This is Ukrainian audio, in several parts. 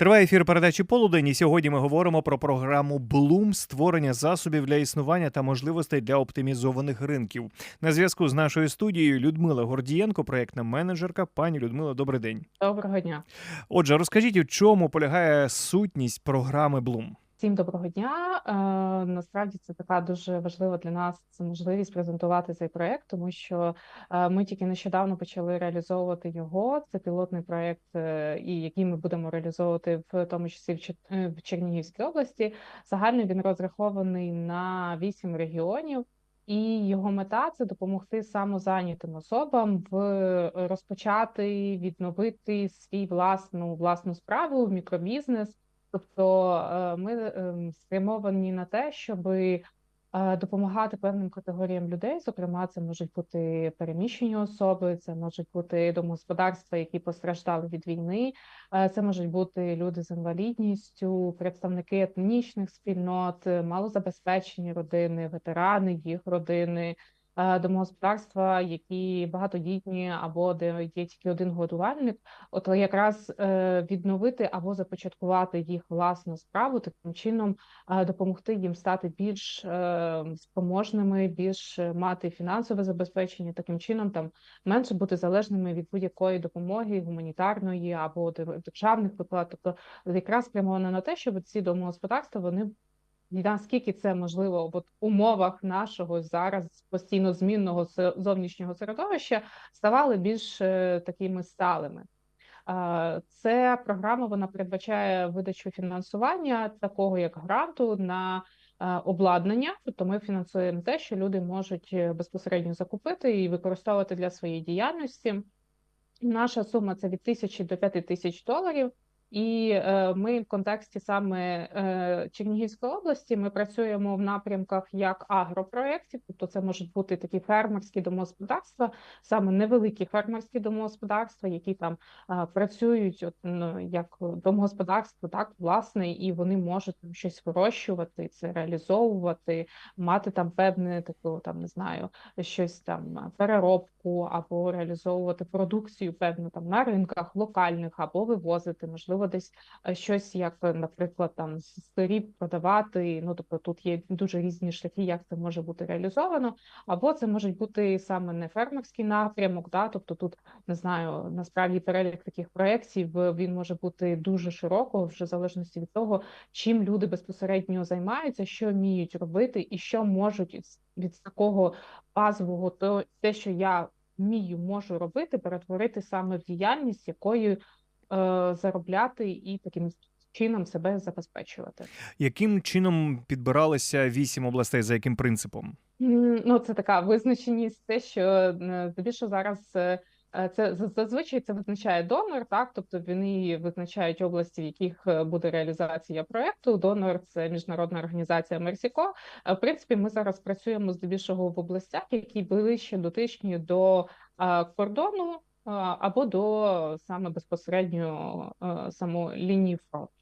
Триває ефір передачі Полудень. І сьогодні ми говоримо про програму Bloom – створення засобів для існування та можливостей для оптимізованих ринків. На зв'язку з нашою студією Людмила Гордієнко, проєктна менеджерка. Пані Людмила, добрий день. Доброго дня. Отже, розкажіть, у чому полягає сутність програми Bloom? Всім доброго дня. Е, насправді це така дуже важлива для нас це можливість презентувати цей проект, тому що е, ми тільки нещодавно почали реалізовувати його. Це пілотний проект, е, і який ми будемо реалізовувати в тому числі в, Чер- Чернігівській області. Загально він розрахований на вісім регіонів. І його мета це допомогти самозайнятим особам в розпочати відновити свій власну власну справу, мікробізнес. Тобто е, ми ем, спрямовані на те, щоб допомагати певним категоріям людей. Зокрема, це можуть бути переміщені особи, це можуть бути домогосподарства, які постраждали від війни, е, це можуть бути люди з інвалідністю, представники етнічних спільнот, малозабезпечені родини, ветерани, їх родини. Е, Домогосподарства, які багатодітні, або де є тільки один годувальник, от якраз е, відновити або започаткувати їх власну справу, таким чином е, допомогти їм стати більш спроможними, більш мати фінансове забезпечення, таким чином там менше бути залежними від будь-якої допомоги гуманітарної або дер- державних виплат. Тобто якраз спрямовано на те, щоб ці домогосподарства вони наскільки це можливо в умовах нашого зараз постійно змінного зовнішнього середовища ставали більш е, такими сталими. Це програма вона передбачає видачу фінансування такого як гранту на е, обладнання. Тобто ми фінансуємо те, що люди можуть е, безпосередньо закупити і використовувати для своєї діяльності. Наша сума це від тисячі до п'яти тисяч доларів. І е, ми в контексті саме е, Чернігівської області ми працюємо в напрямках як агропроєктів, тобто це можуть бути такі фермерські домогосподарства, саме невеликі фермерські домогосподарства, які там е, працюють от, ну, як домогосподарство, так власне, і вони можуть там щось вирощувати, це реалізовувати, мати там певне таку, там не знаю, щось там переробку або реалізовувати продукцію певну там на ринках локальних, або вивозити, можливо, десь е, щось як, е, наприклад, там з продавати. Ну тобто тут є дуже різні шляхи, як це може бути реалізовано, або це може бути саме не фермерський напрямок, да, тобто тут не знаю, насправді перелік таких проєктів він може бути дуже широко, вже в залежності від того, чим люди безпосередньо займаються, що вміють робити, і що можуть від такого базового, то те, що я вмію, можу робити, перетворити саме в діяльність, якою заробляти і таким чином себе забезпечувати. Яким чином підбиралися вісім областей? За яким принципом? Ну, це така визначеність, те, що е, здебільшого зараз е, е, це зазвичай це визначає донор, так тобто вони визначають області, в яких е, буде реалізація проекту. Донор це міжнародна організація Мерсіко. Е, В принципі, ми зараз працюємо здебільшого в областях, які ближче дотичні до е, кордону е, або до саме безпосередньо е, самої лінії фронту.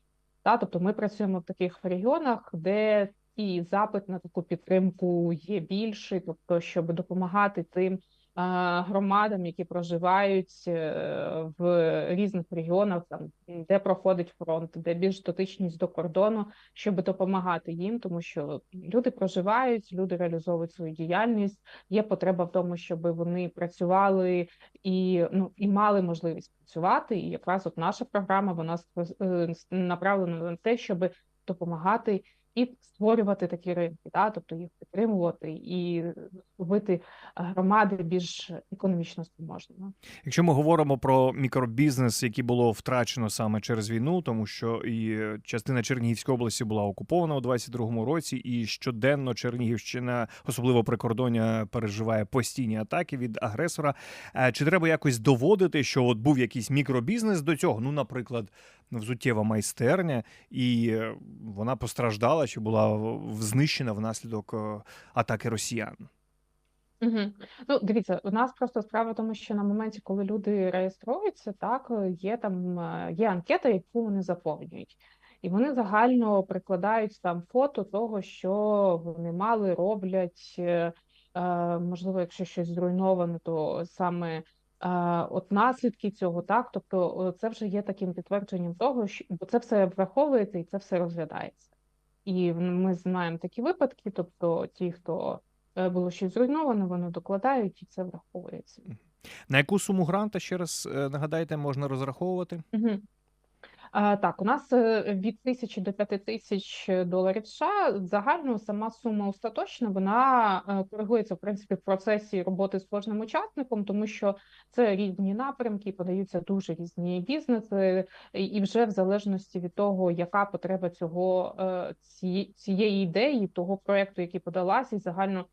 Та, тобто ми працюємо в таких регіонах, де і запит на таку підтримку є більший, тобто, щоб допомагати тим громадам, які проживають е, в різних регіонах, там де проходить фронт, де більш дотичність до кордону, щоб допомагати їм, тому що люди проживають, люди реалізовують свою діяльність. Є потреба в тому, щоб вони працювали і ну і мали можливість працювати. І якраз от наша програма вона е, направлена на те, щоб допомагати і створювати такі ринки, да? тобто їх підтримувати і робити громади більш економічно спроможними. Якщо ми говоримо про мікробізнес, який було втрачено саме через війну, тому що і частина Чернігівської області була окупована у 22-му році, і щоденно Чернігівщина, особливо прикордоння, переживає постійні атаки від агресора. Е, Чи треба якось доводити, що от був якийсь мікробізнес до цього? Ну, наприклад, взуттєва майстерня, і вона постраждала чи була знищена внаслідок е, атаки росіян? Угу. Ну, дивіться, у нас просто справа в тому, що на моменті, коли люди реєструються, так є там е, є анкета, яку вони заповнюють, і вони загально прикладають там фото того, що вони мали, роблять. е, Можливо, якщо щось зруйновано, то саме от наслідки цього, так тобто, це вже є таким підтвердженням того, що бо це все враховується і це все розглядається. І ми знаємо такі випадки, тобто ті, хто е, було щось зруйновано, вони докладають і це враховується. На яку суму гранта ще раз е, нагадайте, можна розраховувати? Угу. Так, у нас е, від тисячі до п'яти тисяч доларів США. Загально сама сума остаточна вона е, коригується в принципі в процесі роботи з кожним учасником, тому що це різні напрямки, подаються дуже різні бізнеси, і вже в залежності від того, яка потреба цього е, цієї ідеї, того проекту, який подалась, і загально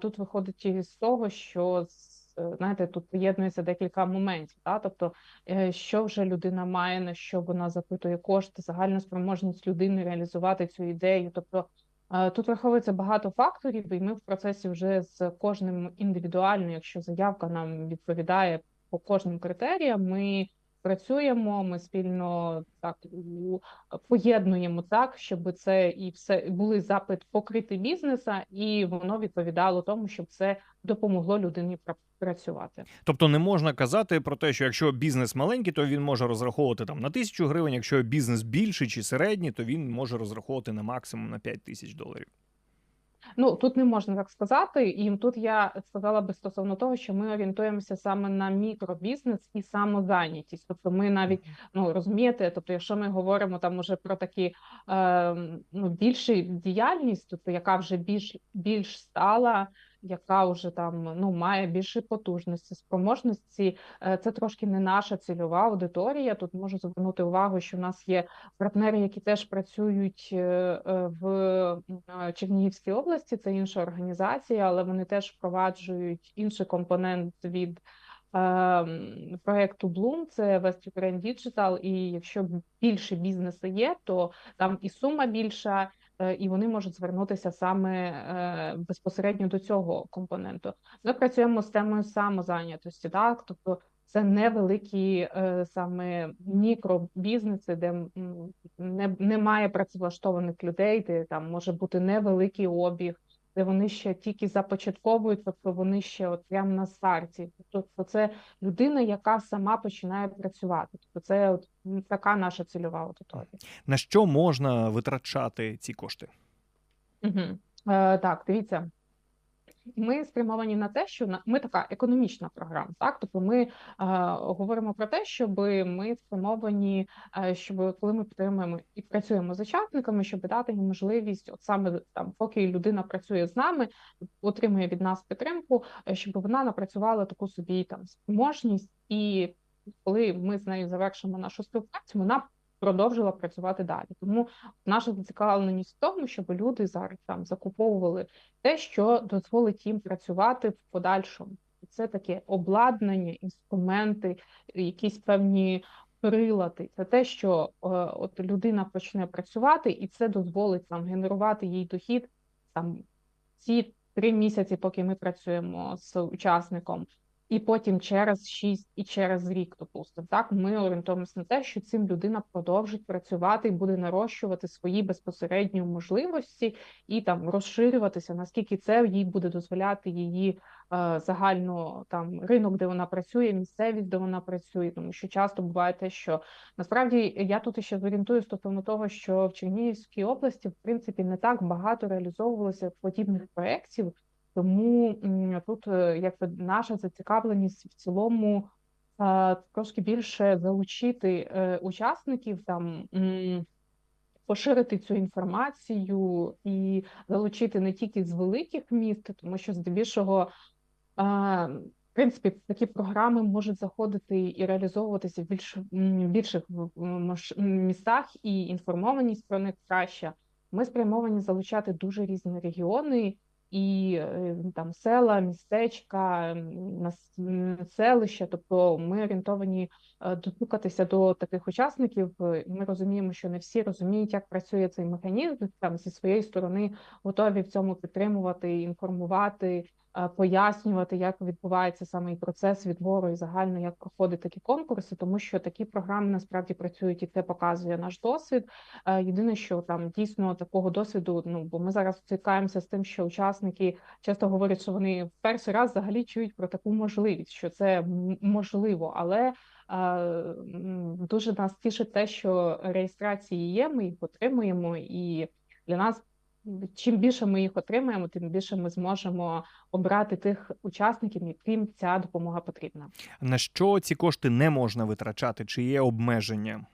тут виходить із того, що з- знаєте, тут поєднується декілька моментів. Та? Тобто е, що вже людина має, на що вона запитує кошти, загальна спроможність людини реалізувати цю ідею. Тобто е, тут враховується багато факторів, і ми в процесі вже з кожним індивідуально, якщо заявка нам відповідає по кожним критеріям, ми працюємо, ми спільно так поєднуємо так, щоб це і все були запит покрити бізнеса, і воно відповідало тому, щоб це допомогло людині пра- працювати. Тобто не можна казати про те, що якщо бізнес маленький, то він може розраховувати там на тисячу гривень. Якщо бізнес більший чи середній, то він може розраховувати на максимум на 5 тисяч доларів. Ну тут не можна так сказати, і тут я сказала би стосовно того, що ми орієнтуємося саме на мікробізнес і самозайнятість. Тобто, ми навіть ну розумієте, тобто, якщо ми говоримо там уже про такі е, ну більші діяльність, тобто яка вже більш більш стала, яка вже там ну має більше потужності, спроможності, е, це трошки не наша цільова аудиторія. Тут можу звернути увагу, що в нас є партнери, які теж працюють е, е, в Чернігівській області. Це інша організація, але вони теж впроваджують інший компонент від проекту Bloom, це West Ukraine Digital, І якщо більше бізнесу є, то там і сума більша. Е, І вони можуть звернутися саме е, безпосередньо до цього компоненту. Ми працюємо з темою самозайнятості, так тобто це невеликі е, саме мікробізнеси, де не, немає працевлаштованих людей, де там може бути невеликий обіг, де вони ще тільки започатковують, тобто вони ще от прямо на старті. Тобто це людина, яка сама починає працювати. Тобто це от така наша цільова аудиторія. На що можна витрачати ці кошти? Угу. Е, так, дивіться. Ми спрямовані на те, що ми така економічна програма, так? Тобто ми е, говоримо про те, щоб ми спрямовані, е, щоб коли ми підтримуємо і працюємо з учасниками, щоб дати їм можливість, от саме там, поки людина працює з нами, отримує від нас підтримку, е, щоб вона напрацювала таку собі там спроможність, і коли ми з нею завершимо нашу співпрацю, вона продовжила працювати далі. Тому наша зацікавленість в тому, щоб люди зараз там закуповували те, що дозволить їм працювати в подальшому. Це таке обладнання, інструменти, якісь певні прилади. Це те, що е, от людина почне працювати, і це дозволить нам генерувати їй дохід там ці три місяці, поки ми працюємо з учасником. І потім через 6 і через рік, допустимо, так ми орієнтуємося на те, що цим людина продовжить працювати і буде нарощувати свої безпосередні можливості і там розширюватися, наскільки це їй буде дозволяти її е, загально там ринок, де вона працює, місцевість, де вона працює, тому що часто буває те, що насправді я тут ще зорієнтую стосовно того, що в Чернігівській області в принципі не так багато реалізовувалося подібних проєктів. Тому тут е, якби наша зацікавленість в цілому е, трошки більше залучити е, учасників там. Поширити цю інформацію і залучити не тільки з великих міст, тому що здебільшого, в принципі, такі програми можуть заходити і реалізовуватися в більш більших містах, і інформованість про них краща. Ми спрямовані залучати дуже різні регіони і е, там села, містечка, селища. Тобто ми орієнтовані дотукатися достукатися до таких учасників. Е, Ми розуміємо, що не всі розуміють, як працює цей механізм. Там зі своєї сторони готові в цьому підтримувати, інформувати. Е, пояснювати, як відбувається саме процес відбору, і загально як проходять такі конкурси, тому що такі програми насправді працюють, і це показує наш досвід. Е, Єдине, що там дійсно такого досвіду, ну бо ми зараз стикаємося з тим, що учасники часто говорять, що вони в перший раз взагалі чують про таку можливість, що це можливо, але е, дуже нас тішить те, що реєстрації є, ми їх отримуємо, і для нас чим більше ми їх отримаємо, тим більше ми зможемо обрати тих учасників, яким ця допомога потрібна. На що ці кошти не можна витрачати? Чи є обмеження?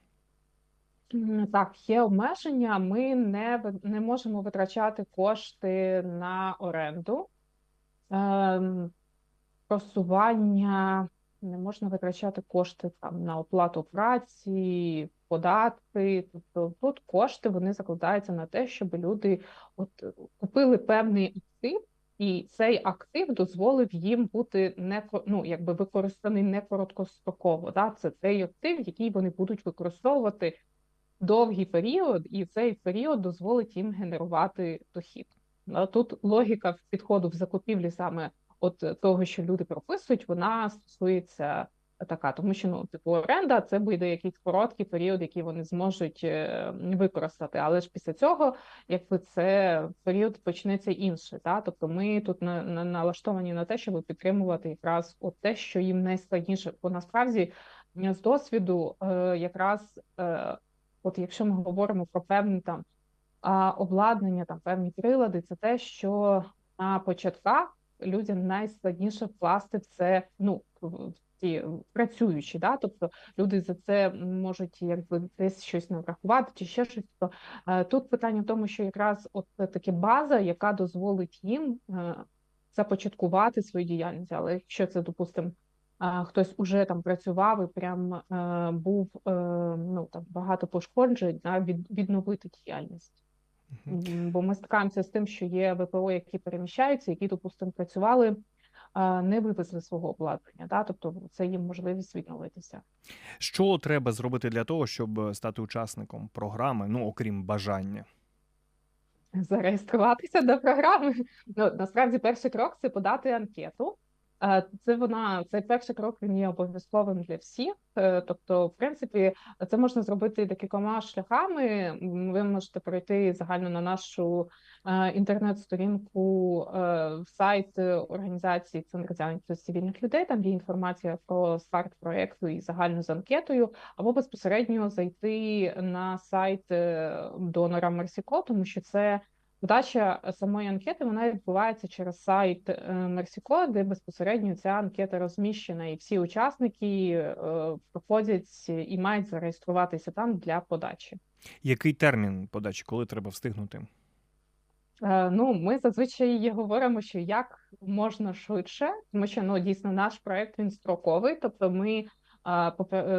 Так, є обмеження. Ми не, не можемо витрачати кошти на оренду, ем, просування, не можна витрачати кошти там на оплату праці, податки. Тобто тут кошти вони закладаються на те, щоб люди от купили певний актив, і цей актив дозволив їм бути не ну, якби використаний не короткостроково. Да? Це той актив, який вони будуть використовувати довгий період, і цей період дозволить їм генерувати дохід. А Тут логіка підходу в закупівлі саме от того, що люди прописують, вона стосується така, тому що ну, типу, оренда це буде якийсь короткий період, який вони зможуть е, використати. Але ж після цього, якби це період почнеться інший. Та? Тобто ми тут на, на, налаштовані на те, щоб підтримувати якраз от те, що їм найскладніше, бо насправді з досвіду е, якраз. Е, От якщо ми говоримо про певні там а, обладнання, там певні прилади, це те, що на початках людям найскладніше вкласти в це, ну ті працюючі, да, тобто люди за це можуть якби десь щось наврахувати чи ще щось. То е, тут питання в тому, що якраз от таке база, яка дозволить їм е, започаткувати свою діяльність, але якщо це допустимо хтось уже там працював і прям е, був е, ну там багато пошкоджень, да, від, відновити діяльність. Бо ми стикаємося з тим, що є ВПО, які переміщаються, які, допустимо, працювали, не вивезли свого обладнання. Да? Тобто це їм можливість відновитися. Що треба зробити для того, щоб стати учасником програми, ну окрім бажання? Зареєструватися до програми. Ну насправді перший крок це подати анкету. Е, Це вона цей перший крок він є обов'язковим для всіх. Е, Тобто, в принципі, це можна зробити декількома шляхами. Ви можете пройти загально на нашу е, інтернет-сторінку, в сайт організації Центр зайнятості цивільних людей. Там є інформація про старт проекту і загально з анкетою, або безпосередньо зайти на сайт донора Мерсіко, тому що це. Подача самої анкети вона відбувається через сайт е, Мерсіко, де безпосередньо ця анкета розміщена, і всі учасники е, проходять і мають зареєструватися там для подачі. Який термін подачі, коли треба встигнути? Е, Ну, ми зазвичай говоримо, що як можна швидше, тому що ну дійсно наш проект він строковий. Тобто, ми е,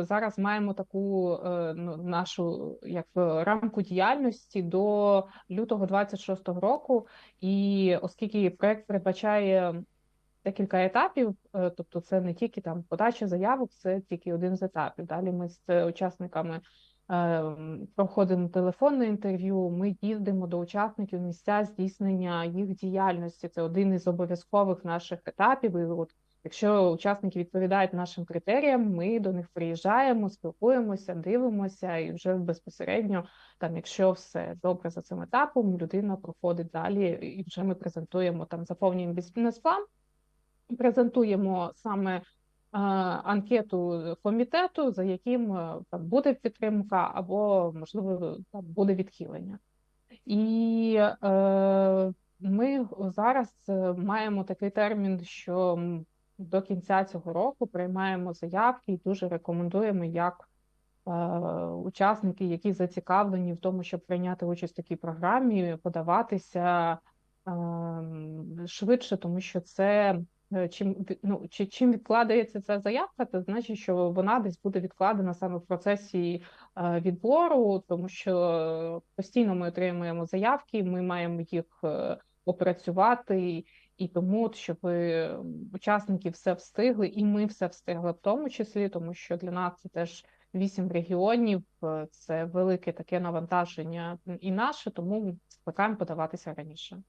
зараз маємо таку е, ну, нашу як рамку діяльності до лютого 26-го року. І оскільки проект передбачає декілька етапів, е, тобто це не тільки там подача заявок, це тільки один з етапів. Далі ми з учасниками е, проходимо телефонне інтерв'ю. Ми їздимо до учасників місця здійснення їх діяльності. Це один із обов'язкових наших етапів. І от якщо учасники відповідають нашим критеріям, ми до них приїжджаємо, спілкуємося, дивимося, і вже безпосередньо, там, якщо все добре за цим етапом, людина проходить далі, і вже ми презентуємо там, заповнюємо бізнес-план, презентуємо саме. Анкету комітету, за яким е, там буде підтримка, або можливо там буде відхилення, і е, ми зараз е, маємо такий термін, що до кінця цього року приймаємо заявки і дуже рекомендуємо як е, учасники, які зацікавлені в тому, щоб прийняти участь в такій програмі, подаватися ем, швидше, тому що це е, чим ну, чи- чим відкладається ця заявка, то значить, що вона десь буде відкладена саме в процесі е, відбору, тому що постійно ми отримуємо заявки, ми маємо їх е, опрацювати. І тому, от, щоб е, учасники все встигли, і ми все встигли в тому числі, тому що для нас це теж вісім регіонів, е, це велике таке навантаження і наше, тому скликаємо подаватися раніше.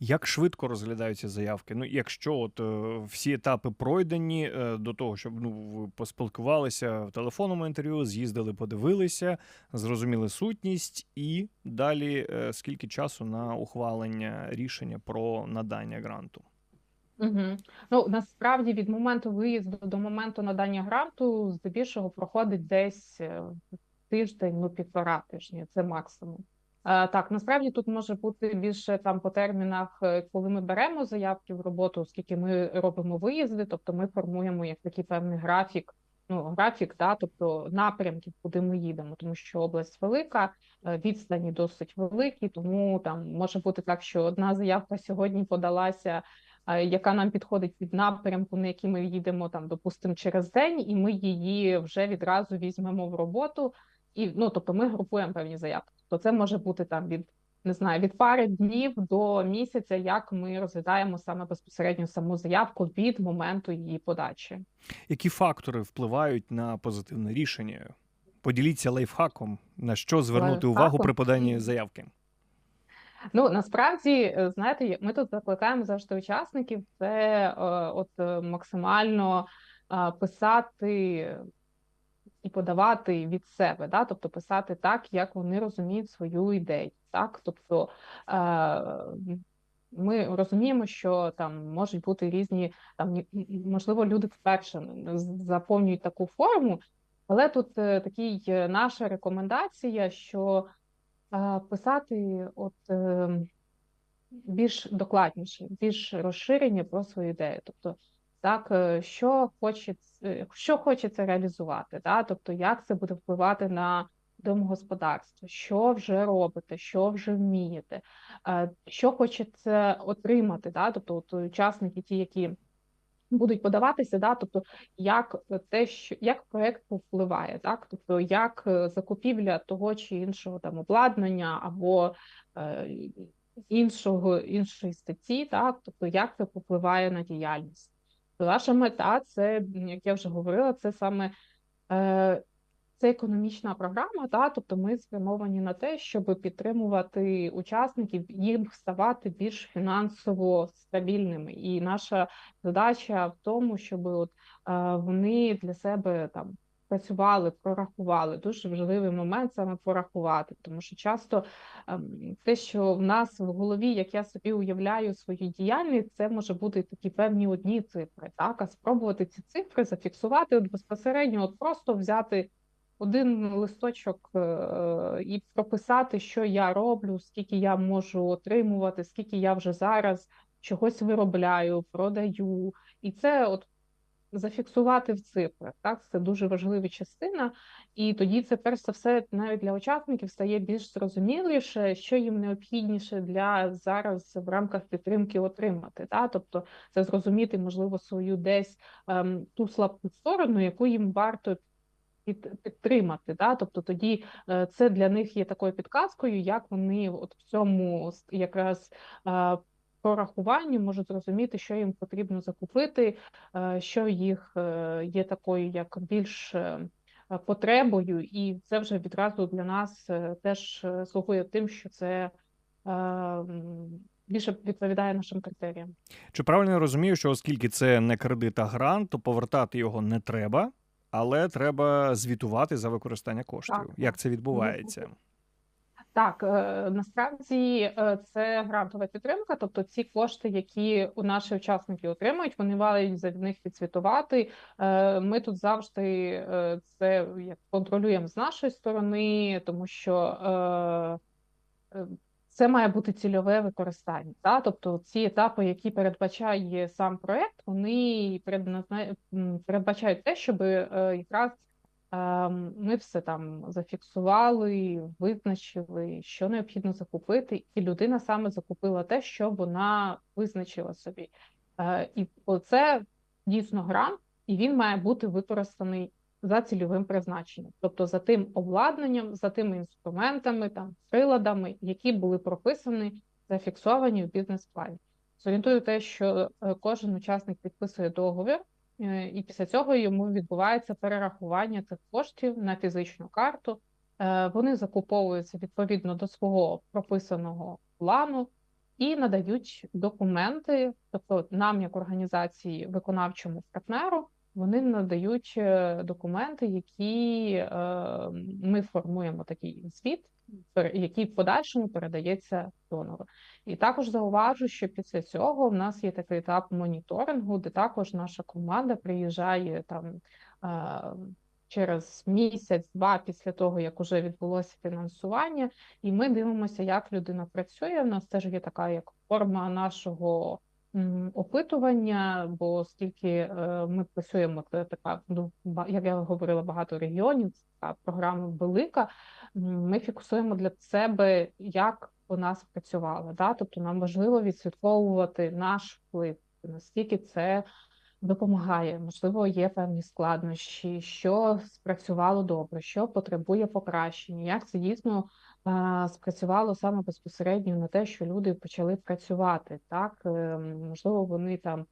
Як швидко розглядаються заявки? Ну, якщо от е, всі етапи пройдені е, до того, щоб ну ви поспілкувалися в телефонному інтерв'ю, з'їздили, подивилися, зрозуміли сутність, і далі е, скільки часу на ухвалення рішення про надання гранту? Угу. Ну насправді від моменту виїзду до моменту надання гранту здебільшого проходить десь е, тиждень, ну півтора тижні, це максимум. Е, Так, насправді тут може бути більше там по термінах, е, коли ми беремо заявки в роботу, оскільки ми робимо виїзди, тобто ми формуємо як такий певний графік. Ну, графік, да, тобто напрямків, куди ми їдемо, тому що область велика, е, відстані досить великі, тому там може бути так, що одна заявка сьогодні подалася яка нам підходить під напрямку, на який ми їдемо там, допустимо, через день, і ми її вже відразу візьмемо в роботу. І ну, тобто, ми групуємо певні заявки. То це може бути там від не знаю від пари днів до місяця, як ми розглядаємо саме безпосередньо саму заявку від моменту її подачі. Які фактори впливають на позитивне рішення? Поділіться лайфхаком, на що звернути увагу при поданні заявки. Ну насправді, е, знаєте, ми тут закликаємо завжди учасників це е, от е, максимально писати і подавати від себе, да? тобто писати так, як вони розуміють свою ідею. Так, тобто е, ми розуміємо, що там можуть бути різні, там можливо, люди вперше заповнюють таку форму, але тут е, такий е, наша рекомендація, що е, писати от більш докладніше, більш розширення про свою ідею. Тобто, так, е, що хочеться, що хочеться реалізувати, да? тобто, як це буде впливати на домогосподарство, що вже робите, що вже вмієте, е, що хочеться отримати, да? тобто от учасники, ті, які будуть подаватися, да, тобто як те, що як проект повпливає, так, тобто як е, закупівля того чи іншого там обладнання або е, іншого іншої статті, так, тобто як це попливає на діяльність. Наша мета це, як я вже говорила, це саме е, це економічна програма, та тобто ми спрямовані на те, щоб підтримувати учасників, їм ставати більш фінансово стабільними. І наша задача в тому, щоб от е, вони для себе там працювали, прорахували. Дуже важливий момент саме порахувати, тому що часто ем, те, що в нас в голові, як я собі уявляю свою діяльність, це може бути такі певні одні цифри. Так, а спробувати ці цифри зафіксувати от безпосередньо, от просто взяти один листочок е, і прописати, що я роблю, скільки я можу отримувати, скільки я вже зараз чогось виробляю, продаю, і це от зафіксувати в цифрах. Так, це дуже важлива частина, і тоді це перш за все навіть для учасників стає більш зрозуміліше, що їм необхідніше для зараз в рамках підтримки отримати. Так? Тобто це зрозуміти, можливо, свою десь ем, ту слабку сторону, яку їм варто під, підтримати. Да? Тобто тоді е, це для них є такою підказкою, як вони от в цьому якраз е, прорахуванні можуть зрозуміти, що їм потрібно закупити, е, що їх е, є такою як більш е, потребою, і це вже відразу для нас теж слугує тим, що це більше відповідає нашим критеріям. Чи правильно я розумію, що оскільки це не кредит, а грант, то повертати його не треба, але треба звітувати за використання коштів. Так. Як це відбувається? Так, е, насправді е, це грантова підтримка, тобто ці кошти, які у наші учасники отримують, вони мають за них відзвітувати. Е, Ми тут завжди це контролюємо з нашої сторони, тому що це має бути цільове використання. Та? Тобто ці етапи, які передбачає сам проект, вони передбачають те, щоб якраз Ми все там зафіксували, визначили, що необхідно закупити, і людина саме закупила те, що вона визначила собі. Е, І оце дійсно грант, і він має бути використаний за цільовим призначенням, тобто за тим обладнанням, за тими інструментами, там приладами, які були прописані, зафіксовані в бізнес-плані. Зорієнтую те, що е, кожен учасник підписує договір. Е, І після цього йому відбувається перерахування цих коштів на фізичну карту. Е, Вони закуповуються відповідно до свого прописаного плану. і надають документи, тобто нам, як організації, виконавчому партнеру, вони надають е, документи, які е, ми формуємо такий звіт, який в подальшому передається донору. І також зауважу, що після цього в нас є такий етап моніторингу, де також наша команда приїжджає там е, через місяць-два після того, як уже відбулося фінансування, і ми дивимося, як людина працює. У нас теж є така як форма нашого опитування, бо оскільки е, ми працюємо, така, ну, як я говорила, багато регіонів, така програма велика. Ми фіксуємо для себе, як у нас працювало. Да? Тобто нам важливо відслідковувати наш вплив, наскільки це допомагає. Можливо, є певні складнощі, що спрацювало добре, що потребує покращення, як це дійсно спрацювало саме безпосередньо на те, що люди почали працювати. Так, Е, можливо, вони там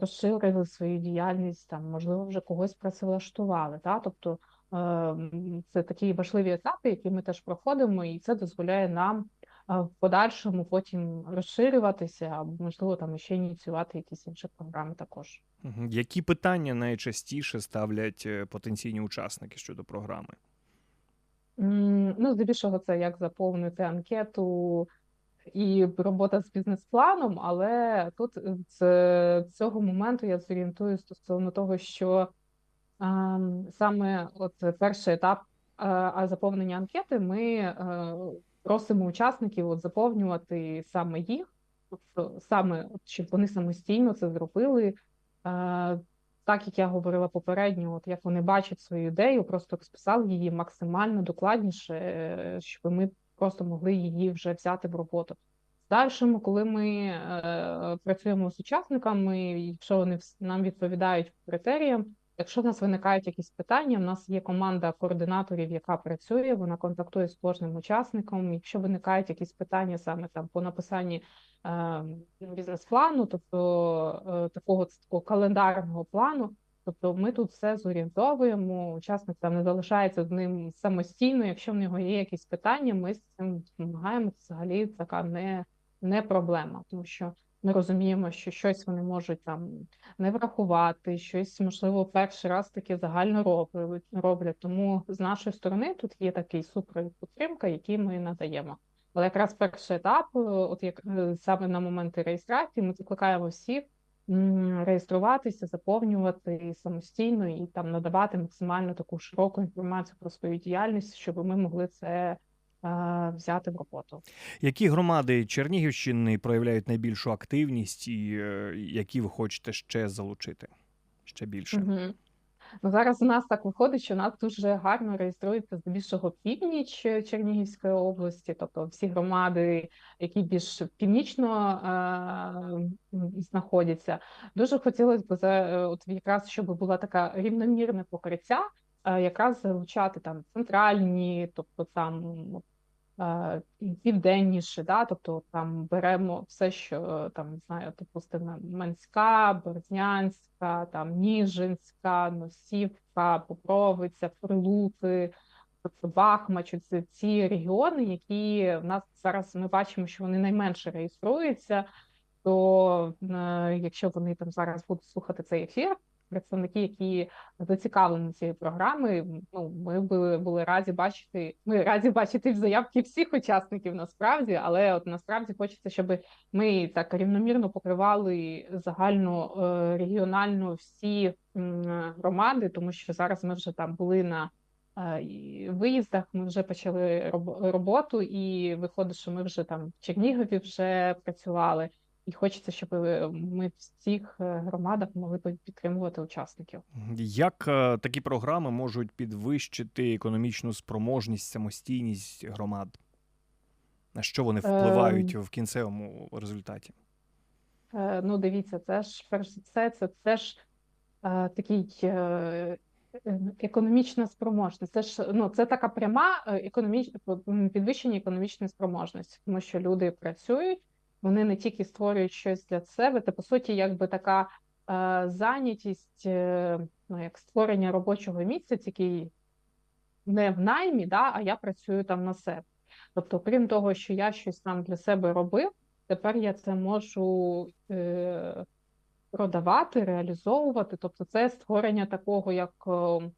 розширили свою діяльність, там, можливо, вже когось працевлаштували. Так? Тобто е, це такі важливі етапи, які ми теж проходимо, і це дозволяє нам в подальшому потім розширюватися, або можливо там ще ініціювати якісь інші програми також. Які питання найчастіше ставлять е, потенційні учасники щодо програми? Ну, здебільшого, це як заповнити анкету і робота з бізнес-планом, але тут е, з цього моменту я зорієнтую стосовно того, що а, саме от перший етап а, а заповнення анкети ми е, просимо учасників от заповнювати саме їх, тобто саме щоб вони самостійно це зробили. Е, Так як я говорила попередньо, от як вони бачать свою ідею, просто розписали її максимально докладніше, е, щоб ми просто могли її вже взяти в роботу. В коли ми е, працюємо з учасниками, якщо вони нам відповідають критеріям, якщо в нас виникають якісь питання, в нас є команда координаторів, яка працює, вона контактує з кожним учасником. Якщо виникають якісь питання саме там по написанні е, бізнес-плану, тобто е, такого, такого календарного плану. Тобто ми тут все зорієнтовуємо, учасник там не залишається з ним самостійно. Якщо в нього є якісь питання, ми з цим допомагаємо. Це взагалі така не, не проблема, тому що ми розуміємо, що щось вони можуть там не врахувати, щось можливо перший раз таке загально роблять. Тому з нашої сторони тут є такий супровід підтримка, який ми надаємо. Але якраз перший етап, е, от як е, саме на моменти реєстрації, ми закликаємо всіх реєструватися, заповнювати самостійно і там надавати максимально таку широку інформацію про свою діяльність, щоб ми могли це взяти в роботу. Які громади Чернігівщини проявляють найбільшу активність, і е, які ви хочете ще залучити? Ще більше? Мгм. Ну, зараз у нас так виходить, що нас дуже гарно реєструється здебільшого північ Чернігівської області, тобто всі громади, які більш північно е, знаходяться. Дуже хотілося б за е, от якраз, щоб була така рівномірне покриття, е, якраз залучати там центральні, тобто там е, південніше, да, тобто там беремо все, що е, там не знаю, допустимо, Менська, Борзнянська, там Ніжинська, Носівка, Попровиця, Прилуки, тобто Бахмач, це ці регіони, які в нас зараз ми бачимо, що вони найменше реєструються. То е, якщо вони там зараз будуть слухати цей ефір, представники, які зацікавлені цією програмою, ну ми були, були раді бачити. Ми раді бачити заявки всіх учасників насправді, але от насправді хочеться, щоб ми так рівномірно покривали загально е, регіонально всі громади, тому що зараз ми вже там були на е, виїздах. Ми вже почали роботу, і виходить, що ми вже там в Чернігові вже працювали. І хочеться, щоб е, ми в цих е, громадах могли підтримувати учасників. Як е, такі програми можуть підвищити економічну спроможність, самостійність громад? На що вони впливають в кінцевому результаті? Е, Ну, дивіться, це ж перш за все, це теж е, такий е, економічна спроможність. Це ж ну, це така пряма економіч... підвищення економічної спроможності, тому що люди працюють, вони не тільки створюють щось для себе, це по суті, якби така е, зайнятість, е, ну як створення робочого місця, тільки не в наймі, да, а я працюю там на себе. Тобто, крім того, що я щось там для себе робив, тепер я це можу е, продавати, реалізовувати. Тобто, це створення такого як е,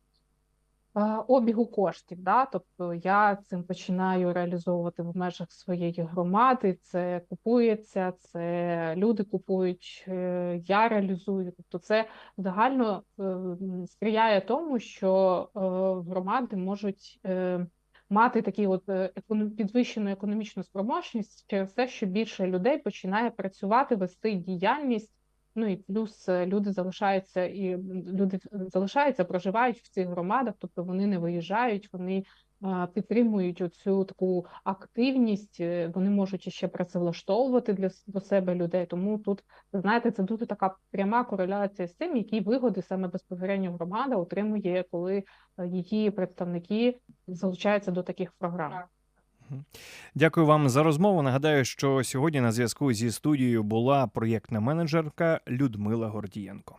обігу коштів. Да? Тобто я цим починаю реалізовувати в межах своєї громади. Це купується, це люди купують, е, я реалізую. Тобто, це загально е, сприяє тому, що е, громади можуть. е, Мати такі от е, підвищену економічну спроможність через те, що більше людей починає працювати, вести діяльність. Ну і плюс е, люди залишаються і люди залишаються, проживають в цих громадах, тобто вони не виїжджають, вони е, підтримують оцю таку активність. е, Вони можуть ще працевлаштовувати для до себе людей. Тому тут знаєте, це дуже така пряма кореляція з тим, які вигоди саме безпосередньо громада отримує, коли її представники залучаються до таких програм. Дякую вам за розмову. Нагадаю, що сьогодні на зв'язку зі студією була проєктна менеджерка Людмила Гордієнко.